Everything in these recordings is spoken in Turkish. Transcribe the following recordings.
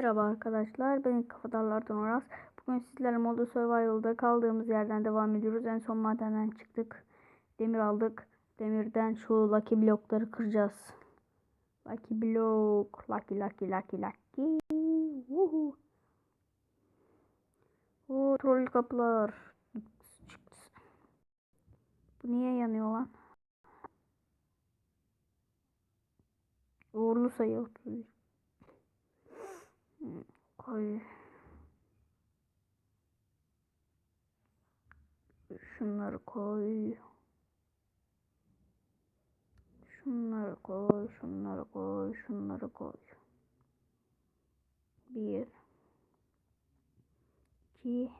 Merhaba arkadaşlar, ben Kafadarlardan Oras. Bugün sizlerle Moda Survival'da kaldığımız yerden devam ediyoruz. En son madenden çıktık. Demir aldık. Demirden şu Lucky blokları kıracağız. Lucky blok, Lucky Lucky Lucky Lucky. Woohoo. Oo, troll kapılar. Bu niye yanıyor lan? Uğurlu sayı 31. Koy. Şunları koy. Şunları koy, şunları koy, şunları koy. Bir. iki,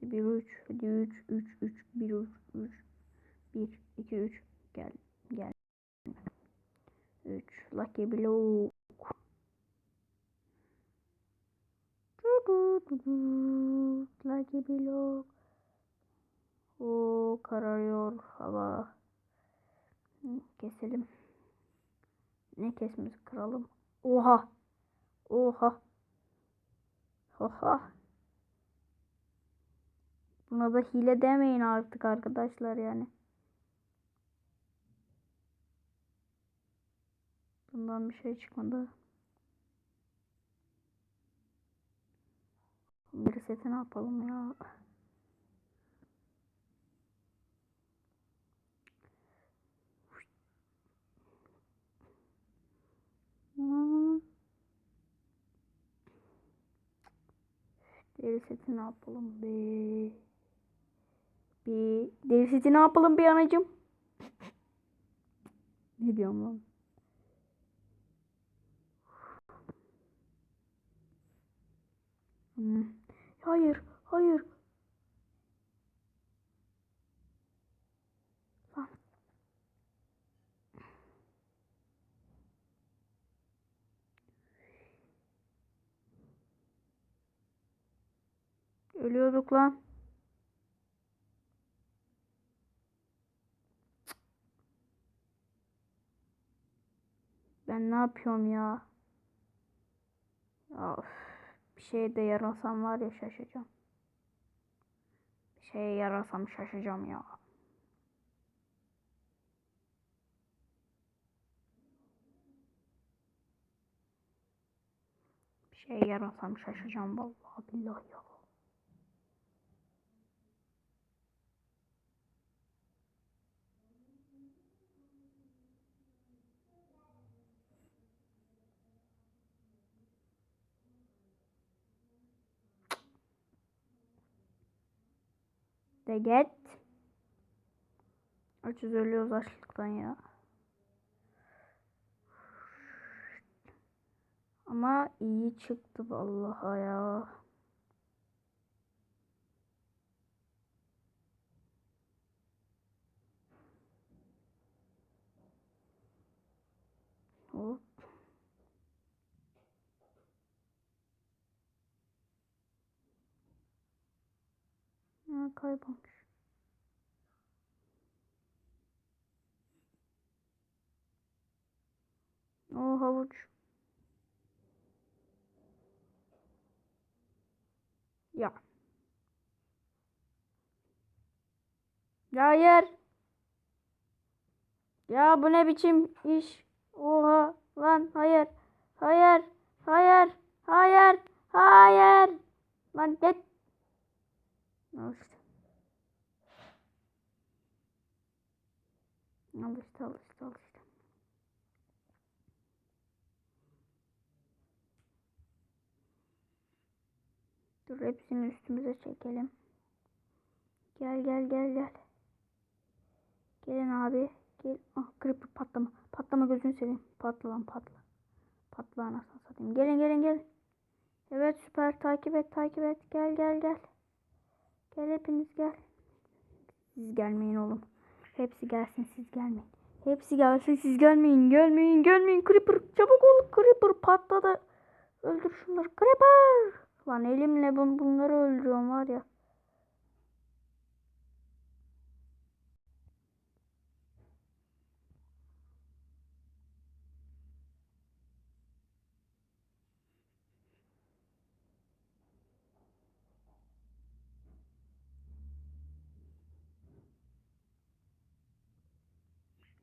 Hadi bir üç, hadi üç, üç, üç, bir üç, üç. Bir, iki, üç. Gel, gel. Üç. Lucky Blow. Lucky Block. O kararıyor hava. Keselim. Ne kesmesi kıralım. Oha. Oha. Oha. Buna da hile demeyin artık arkadaşlar yani. Bundan bir şey çıkmadı. Seti ne yapalım ya? Deri seti ne yapalım be? Bir deri seti ne yapalım bir anacım? Ne diyorum lan? Hmm. Hayır, hayır. Lan. Ölüyorduk lan. Ben ne yapıyorum ya? Of. Bir şeye de yarasam var ya şaşacağım. Bir şeye yarasam şaşacağım ya. Bir şeye yarasam şaşacağım vallahi billahi ya. De get. Açız ölüyoruz açlıktan ya. Ama iyi çıktı vallahi ya. Hop. Ha, kaybolmuş. O havuç. Ya. Ya hayır. Ya bu ne biçim iş? Oha lan hayır. Hayır. Hayır. Hayır. Hayır. Lan git. Al işte. Al işte al işte al işte. Dur hepsini üstümüze çekelim. Gel gel gel gel. Gelin abi. Gel. Ah creeper patlama. Patlama gözünü seveyim. Patla lan patla. Patla anasını satayım. Gelin gelin gelin. Evet süper takip et takip et. Gel gel gel. Gel hepiniz gel. Siz gelmeyin oğlum. Hepsi gelsin siz gelmeyin. Hepsi gelsin siz gelmeyin. Gelmeyin gelmeyin. Creeper çabuk ol. Creeper patladı. Öldür şunları. Creeper. Lan elimle bun bunları öldürüyorum var ya.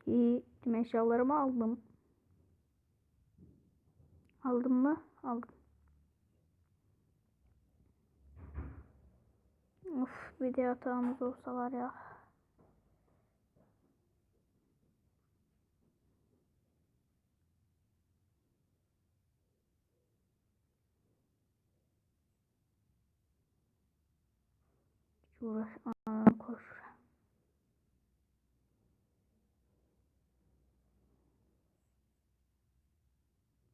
İyi. Tüm eşyalarımı aldım. Aldım mı? Aldım. Of bir de yatağımız olsa var ya. Hiç.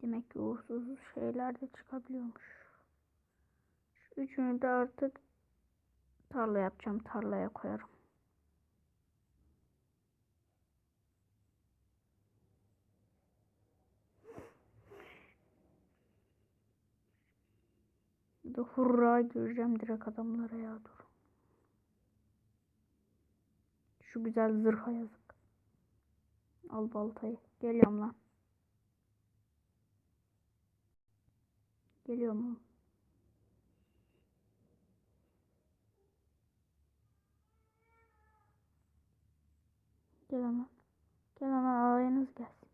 Demek ki uğursuz şeyler de çıkabiliyormuş. Şu üçünü de artık tarla yapacağım. Tarlaya koyarım. De hurra gireceğim direkt adamlara ya dur. Şu güzel zırha yazık. Al baltayı. Geliyorum lan. Geliyor mu? Gel hemen. Gel hemen alayınız gelsin.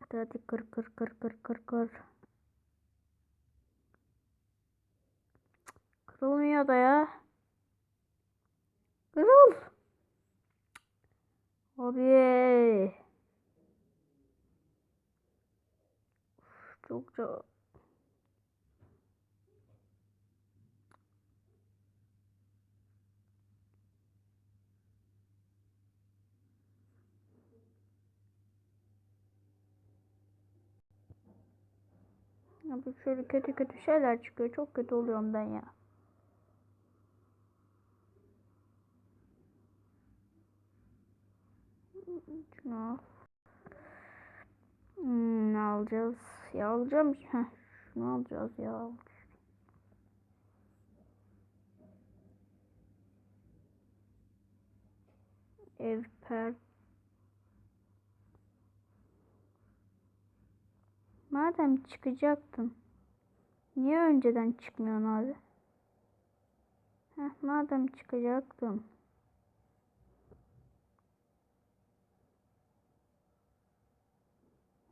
Hadi hadi kır kır kır kır kır kır. Kırılmıyor da ya. Kırıl. Abi. Çok çok. Abi şöyle kötü kötü şeyler çıkıyor. Çok kötü oluyorum ben ya. Hmm, ne alacağız? Ya alacağım. Heh, şunu alacağız ya. Ev per. Madem çıkacaktın. Niye önceden çıkmıyorsun abi? Heh, madem çıkacaktın.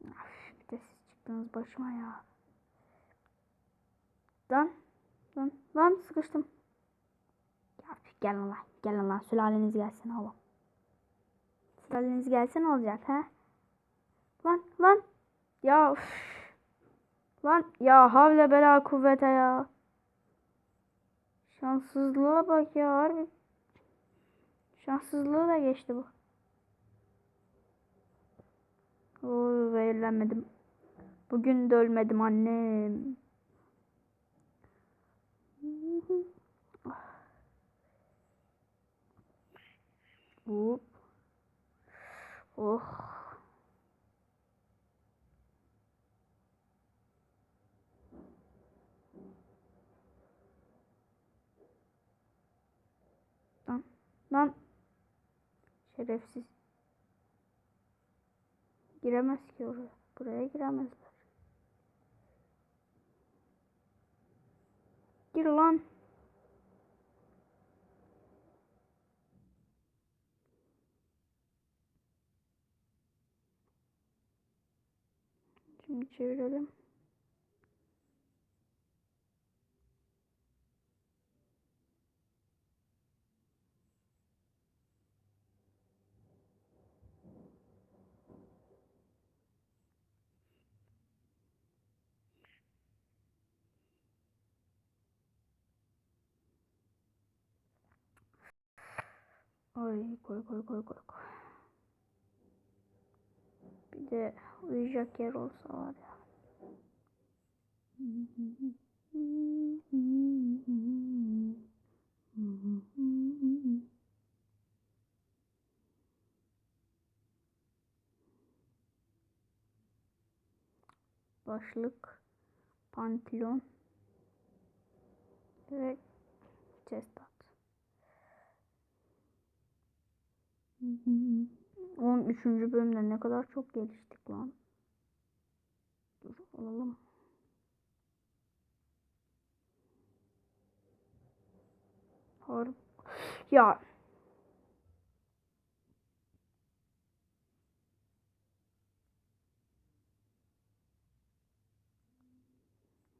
Üf, bir de siz çıktınız başıma ya. Lan. Lan. Lan sıkıştım. Ya gel lan. Gel lan. Sülaleniz gelsin oğlum. Sülaleniz gelsin olacak ha? Lan lan. Ya üf. Lan ya havle bela kuvvete ya. Şanssızlığa bak ya harbi. Şanssızlığı da geçti bu. Oo, zehirlenmedim. Bugün de ölmedim annem. Hop. Oh. Lan. Lan. Şerefsiz. Giremez ki oraya. Buraya giremezler. Gir lan. Şimdi çevirelim. Ay koy koy koy koy koy. Bir de uyuyacak yer olsa var ya. Başlık, pantolon ve 13. bölümde ne kadar çok geliştik lan. Dur alalım. Harbi. Ya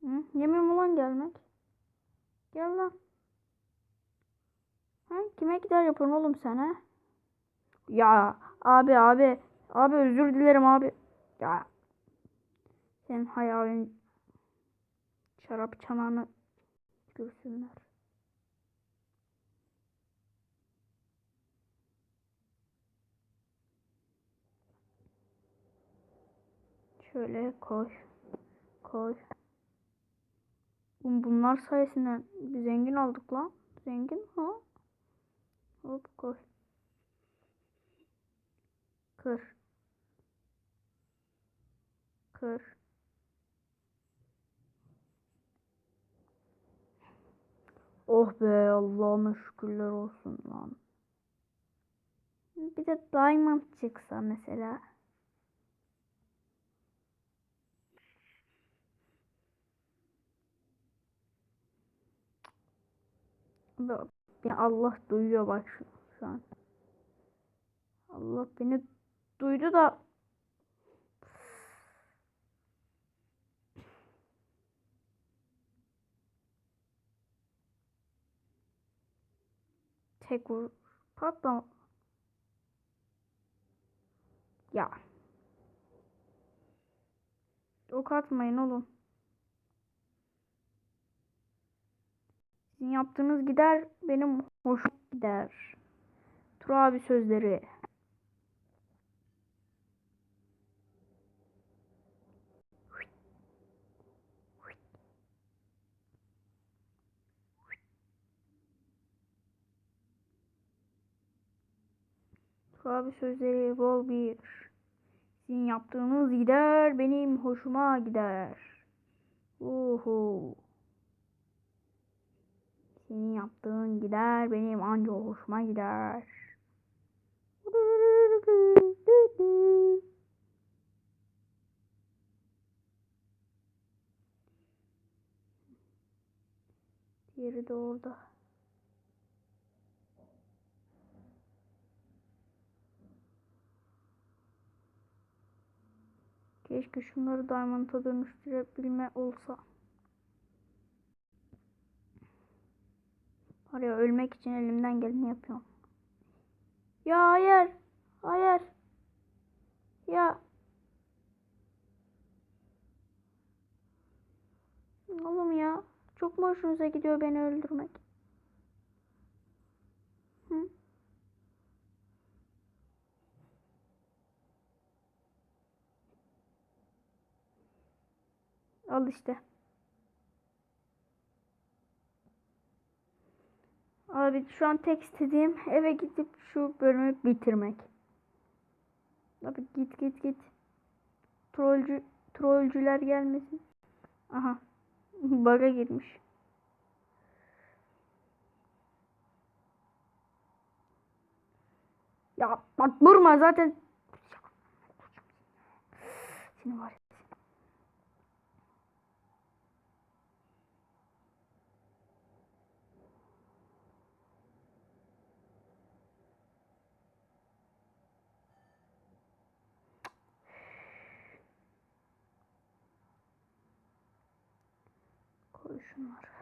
Hı? Yemiyor mu lan gelmek? Gel lan. Ha? Kime gider yapın oğlum sen ha? Ya abi abi. Abi özür dilerim abi. Ya. Senin hayalin şarap çanağını görsünler. Şöyle koy. Koy. Bun- Bunlar sayesinde zengin olduk lan. Zengin ha. Hop koy. Kır. Kır. Oh be Allah'ıma şükürler olsun lan. Bir de diamond çıksa mesela. Allah duyuyor bak şu, şu an. Allah beni duydu da. Tek vur. Patla ya. Ok atmayın oğlum. Sizin yaptığınız gider benim hoşum gider. Tur abi sözleri Tur abi sözleri vol bir sizin yaptığınız gider benim hoşuma gider Uhu. Senin yaptığın gider benim anca hoşuma gider. Diğeri de orada. Keşke şunları diamond'a dönüştürebilme olsa. Var ölmek için elimden geleni yapıyorum. Ya hayır. Hayır. Ya. Oğlum ya. Çok mu hoşunuza gidiyor beni öldürmek? Hı? Al işte. Abi şu an tek istediğim eve gidip şu bölümü bitirmek. Abi git git git. Trollcü trollcüler gelmesin. Aha. Bug'a girmiş. Ya bak vurma zaten. Seni var ya. Koy şunları.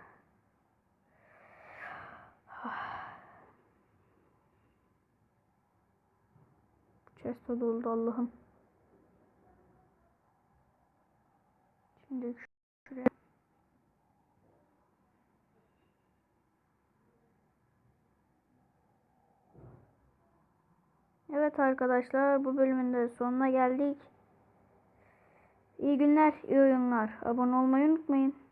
Chest de doldu Allah'ım. Şimdi şuraya. Evet arkadaşlar bu bölümün de sonuna geldik. İyi günler, iyi oyunlar. Abone olmayı unutmayın.